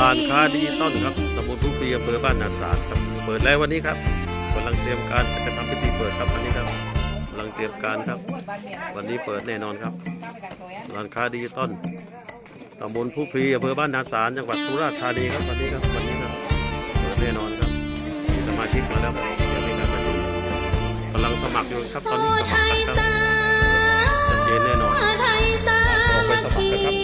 ลานค้าดิจิตอลครับตำบลผู้ปีอำเภอบ้านนาสารครับเปิดแล้ววันนี้ครับกำลังเตรียมการจะทำพิธีเปิดครับวันนี้ครับกำลังเตรียมการครับ วันนี้เปิดแน่นอนครับลานค้าดิจิตอลตำบลผู้พีอำเภอบ้านนาสารจังหวัดสุราษฎร์ธานีครับวันนี้ครับวันนี้ครับเปิดแน่นอนครับมีสมาชิกมาแล้วครับเดี๋ยวมีการประชุมกำลังสมัครอยู่ครับตอนนี้สมัครกันครับชัดเจนแน่นอนออกไปสมัครกันครับ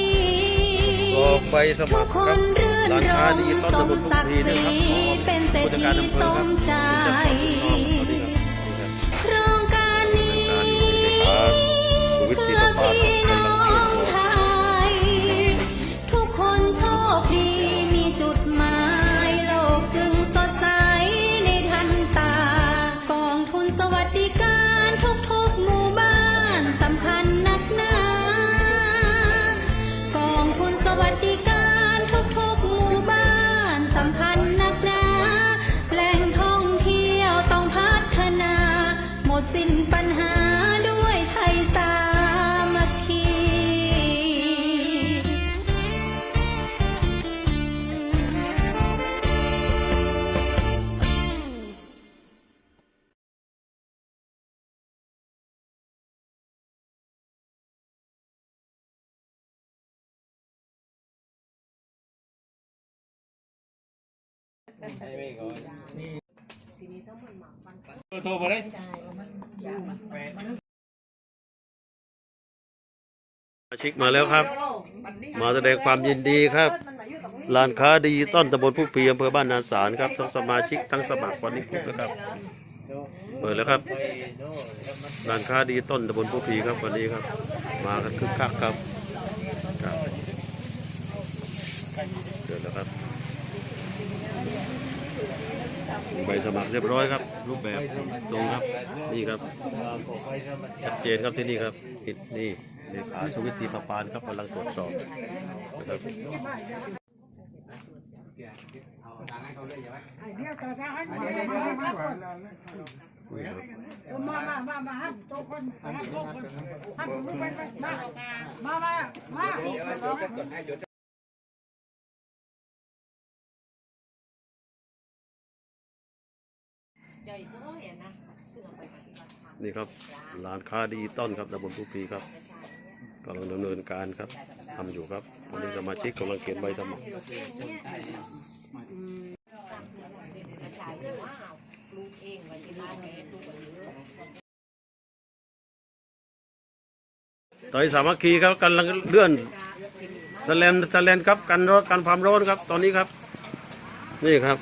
รอใบสมัครครับ ร้านค้าดิจิตอลตำบลพุทธีนะครับพร้อมผู้จัดการอำเภอครับคุณจักรสอนทองสวัสดีครับนี่ครับโครงการนี้การอยู่ โทรมาได้สมาชิกมาแล้วครับ มาแสดงความยินดีครับร้านค้าดิจิตอลตำบลผู้พีอำเภอบ้านนาสารครับทั้งสมาชิกทั้งสมัครวันนี้ครบนะครับเปิดแล้วครับร้านค้าดิจิตอลตำบลผู้พีครับวันนี้ครับ มากันคึกคักครับครับเดินแล้วครับ ใบสมัครเรียบร้อยครับ รูปแบบตรงครับนี่ครับ ชัดเจนครับที่นี่ครับนี่นี่เลขาสวิตตีประปานครับกำลังตรวจสอบนะครับมามามามาฮับโตคนฮับโต๊ะคนฮับมือไปมามามามา นี่ครับร้านค้าดิจิตอลครับตำบลผู้พีครับกำลังดำเนินการครับทำอยู่ครับตอนนี้สมาชิกกำลังเขียนใบสมัครตอนนี้สามัคคีครับกำลังเลื่อนสแลนสแลนครับกันรถกันความร้อนครับ ตอนนี้ครับ นี่ครับ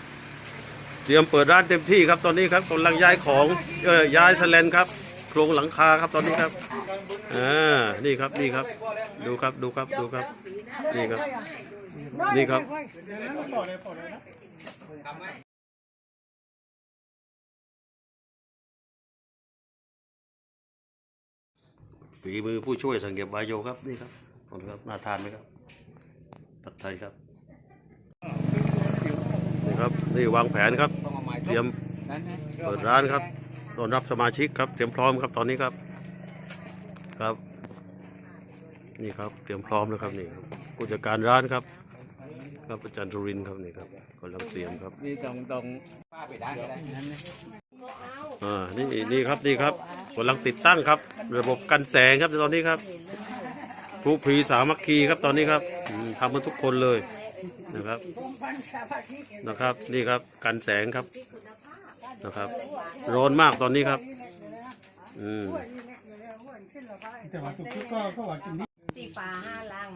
เตรียมเปิดร้านเต็มที่ครับตอนนี้ครับกำลังย้ายของเออย้ายสแลนครับโครงหลังคาครับตอนนี้ครับอ่านี่ครับนี่ครับ ดูครับดูครับดูครับ นี่ครับ นี่ครับฝีมือผู้ช่วยสังเกตวายโยครับนี่ครับขอบคุณครับน่าทานไหมครับผัดไทยครับ ครับนี่วางแผนครับ เตรียมเปิดร้านครับต้อนรับสมาชิกครับ เตรียมพร้อมครับตอนนี้ครับ ครับ นี่ครับเตรียมพร้อมแล้วครับนี่ครับผู้จัดการร้านครับ ครับอาจารย์ธุรินทร์ครับนี่ครับกำลังเตรียมครับมีตรงตรงอ่านี่นี่ครับนี่ครับกำลังติดตั้งครับ ระบบกันแสงครับตอนนี้ครับผู้พรีสามัคคีครับตอนนี้ครับอืมทำมาทุกคนเลย นะครับนะครับ นี่ครับกันแสงครับนะครับ ร้อนมากตอนนี้ครับ อืมแต่ว่าทุกก็ก็ว่ากินนี่สีฟ้าห้าลัง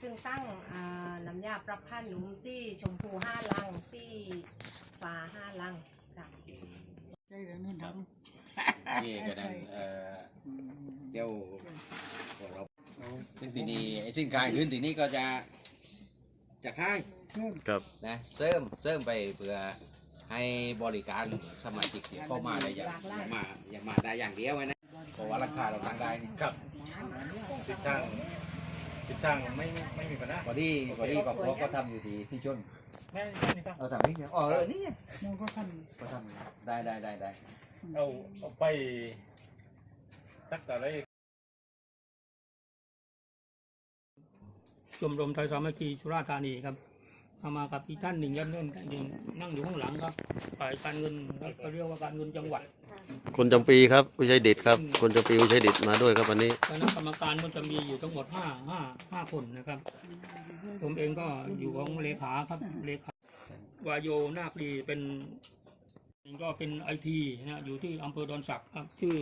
ซึ่งตั้งอ่าน้ำยาปรับผ้าหนุ่มสีชมพูห้าลังสีฟ้าห้าลังค่ะใจใจเรื่องนี้ทนี่ก็ดันเอ่อเดี๋ยวพวกเราซึ่งทีนี้ไอ้สิ่งกลางขึ้นทีนี้ก็จะ จะค่ายครับ นะเสริมเสริมไปเพื่อให้บริการสมาชิกที่เข้ามาได้อย่างอย่างมาอย่างมาได้อย่างเดียวไว้นะเพราะว่าราคาเราตั้งได้นี่ครับทิศทางทิศทางไม่ไม่มีปัญหาพอดีพอดีครอบครัวก็ทำอยู่ที่ที่ชนแม่แม่นี่ครับเราทำนี่อ๋อเออนี่ำมันก็ทก็ทำได้ได้ได้ได้เอาเอาไปสักอะไร ชมรมไทยสามัคคีสุราษฎร์ธานีครับเอามากับอีกท่านหนึ่งยันเนื่นหนึ่งนั่งอยู่ข้างหลังครับฝ่ายการเงินครับก็เรียกว่าการเงินจังหวัด คนจำปีครับวิชัยเด็ดครับ คนจำปีวิชัยเด็ดมาด้วยครับวันนี้คณะกรรมการมันจะมีอยู่ทั้งหมดห้าห้าห้าคนนะครับ ผมเองก็อยู่ของเลขาครับเลขาวายโยนาคดีเป็นก็เป็นไอทีนะอยู่ที่อำเภอดอนสักครับชื่อ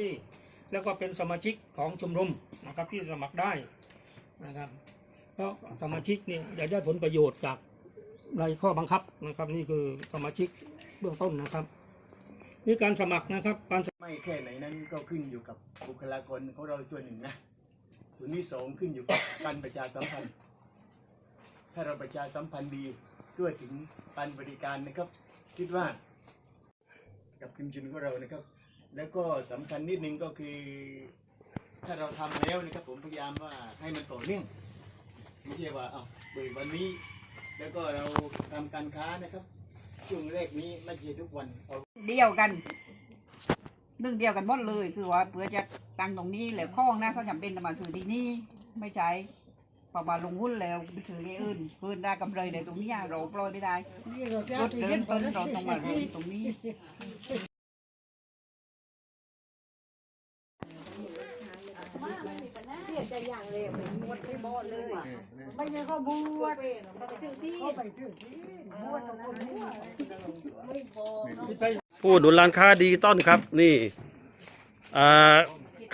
นี่ แล้วก็เป็นสมาชิกของชมรมนะครับที่สมัครได้นะครับเพราะสมาชิกเนี่ยจะได้ผลประโยชน์จากในข้อบังคับนะครับ นี่คือสมาชิกเบื้องต้นนะครับนี่การสมัครนะครับ การไม่แค่ไหนนั้นก็ขึ้นอยู่กับบุคลากรของเราส่วนหนึ่งนะส่วนที่สองขึ้นอยู่กับการประชาสัมพันธ์ ถ้าเราประชาสัมพันธ์ดีด้วยถึงการบริการนะครับ คิดว่า กับทีมชุนของเรานะครับ แล้วก็สำคัญนิดนึงก็คือ ถ้าเราทำแล้วนะครับผมพยายามว่าให้มันต่อเนื่องไม่ใช่ว่าเอาเปิดวันนี้ แล้วก็เราทำการค้านะครับ ช่วงแรกนี้ไม่ใช่ทุกวันเอา เดียวกันเรื่องเดียวกันหมดเลย คือว่าเพื่อจะตั้งตรงนี้แล้วข้องนะเขาจำเป็นจะมาถือที่นี่ไม่ใช่พอมาลงหุ้นแล้วไปถือที่อื่นเพื่อนได้กำไรในตรงนี้เราปล่อยไม่ได้รถเดินต้นเราต้องมาเริ่มตรงนี้ เสียใจ อย่างเลยเหมือนมดไม่บอดเลย ไม่ใช่เขาบวชเขาไปถึงที่เขาไปถือที่บวชตรงนี้ผู้หนุนร้านค้าดิจิตอลครับ นี่อ่า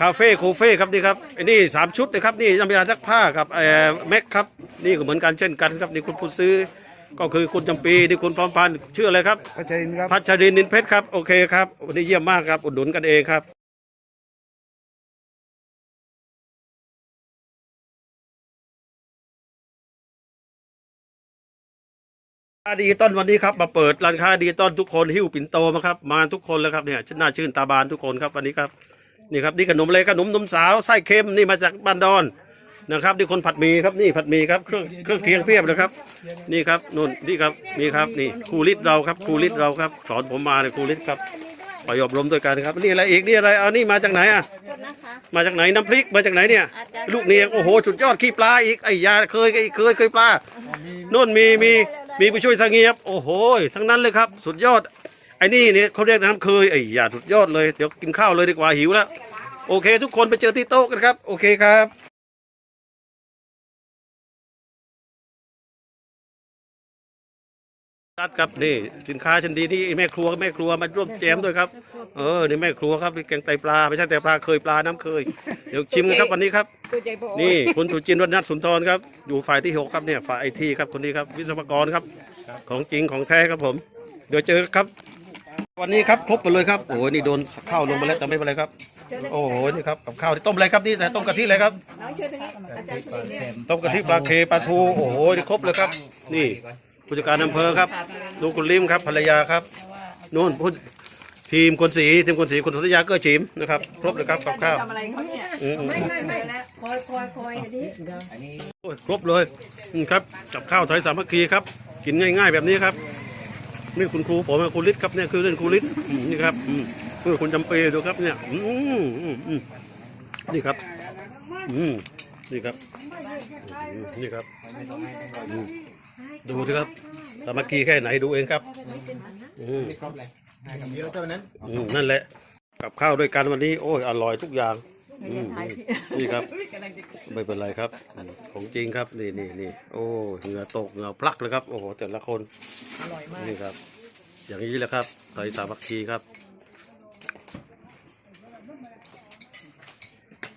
คาเฟ่โคเฟ่ครับนี่ครับไอ้นี่สามชุดนะครับนี่น้ำยาซักผ้าครับเอ่อแม็กครับนี่ก็เหมือนกันเช่นกันครับนี่คุณผู้ซื้อ ก็คือคุณจำปีนี่คุณพร้อมพันธ์ชื่ออะไรครับพัชรินครับพัชรินทร์นินเพชรครับโอเคครับวันนี้เยี่ยมมากครับอุดหนุนกันเองครับ ดิจิตอลวันนี้ครับมาเปิดร้านค้าดิจิตอลทุกคนหิ้วปิ่นโตมาครับมาทุกคนแล้วครับเนี่ยน่าชื่นตาบานทุกคนครับวันนี้ครับนี่ครับนี่ขนมเลยขนมนมสาวไส้เค็มนี่มาจากบ้านดอนนะครับนี่คนผัดหมีครับนี่ผัดหมีครับเครื่องเครื่องเคียงเพียบเลยครับ นี่ครับนู่นนี่ครับนี่ครับนี่ครูฤทธิ์เราครับครูฤทธิ์เราครับสอนผมมาเนี่ยครูฤทธิ์ครับไปอบรมด้วยกันครับนี่อะไรอีกนี่อะไรเอานี่มาจากไหนอะมาจากไหนน้ำพริกมาจากไหนเนี่ย ลูกเนียงโอ้โหสุดยอดขี้ปลาอีกไอ้ยาเคยเคยเคยเคยปลานู่นมีมี มีผู้ช่วยสังเงียบโอ้โหทั้งนั้นเลยครับ สุดยอดไอ้นี่เนี่ยเขาเรียกน้ำเคยไอ้ยาสุดยอดเลยเดี๋ยวกินข้าวเลยดีกว่าหิวแล้วโอเค ทุกคนไปเจอที่โต๊ะกันครับ โอเคครับ รัดครับนี่สินค้าชั้นดีนี่แม่ครัวแม่ครัวมาร่วมแจมด้วยครับเออนี่แม่ครัวครับแกงไตปลาไม่ใช่แต่ปลาเคยปลาน้ำเคยเดี๋ยวชิมกันครับวันนี้ครับนี่คุณสุจินต์วัฒนสุนทรครับอยู่ฝ่ายที่หกครับเนี่ยฝ่ายไอทีครับคนนี้ครับวิศวกรครับ ของจริงของแท้ครับผม เดี๋ยวเจอครับ วันนี้ครับครบหมดเลยครับโอ้โหนี่โดนข้าวลงไปแล้วแต่ไม่เป็นไรครับ โอ้โหนี่ครับกับข้าวที่ต้มอะไรครับนี่แต่ต้มกะทิอะไรครับน้องเชิญทางนี้อาจารย์สุรินทร์เนี่ยต้มกะทิปลาเคปลาทูโอ้โหนี่ครบเลยครับ นี่ ผู้จัดการอำเภอครับลูกคุณลิมครับภรรยาครับนู่นผู้ทีมคนสีทีมคนสีคุณสุริยาเกื้อฉิมนะครับครบเลยครับกับข้าวทำอะไรเขาเนี่ยอืมอืมไม่ไม่ไม่แล้วคอยคอยคอยเดี๋ยวนี้อันนี้โอ้ยครบเลยอืมครับกับข้าวไทยสามัคคีครับกินง่าย ๆ แบบนี้ครับนี่คุณครูผมคุณฤทธิ์ครับเนี่ยคือเรื่องครูฤทธิ์อืมนี่ครับอืมคือคุณจำเปย์ดูครับเนี่ยอืมอืมอืมนี่ครับอืมนี่ครับอืมนี่ครับอืม ดูสิครับสามัคคีแค่ไหนดูเองครับอืมครบเลยเดียวเท่านั้นอืมนั่นแหละกับข้าวด้วยกันวันนี้โอ้ยอร่อยทุกอย่างอืมนี่ครับ ไม่เป็นไรครับอืมของจริงครับนี่นี่นี่โอ้เหงื่อตกเหงื่อพลักเลยครับโอ้โหแต่ละคนอร่อยมากนี่ครับ อย่างนี้แหละครับไทยสามัคคีครับ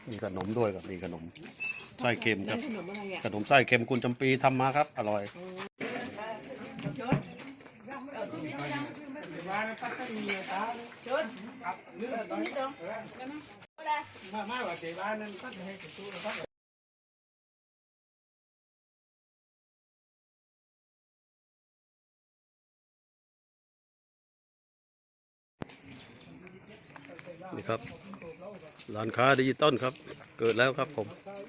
มีขนมด้วยครับมีขนม ไส้เค็มครับ ขนมไส้เค็มคุณจำปีทำมาครับ อร่อยนี่ครับร้านค้าดิจิตอลครับ เกิดแล้วครับผมเ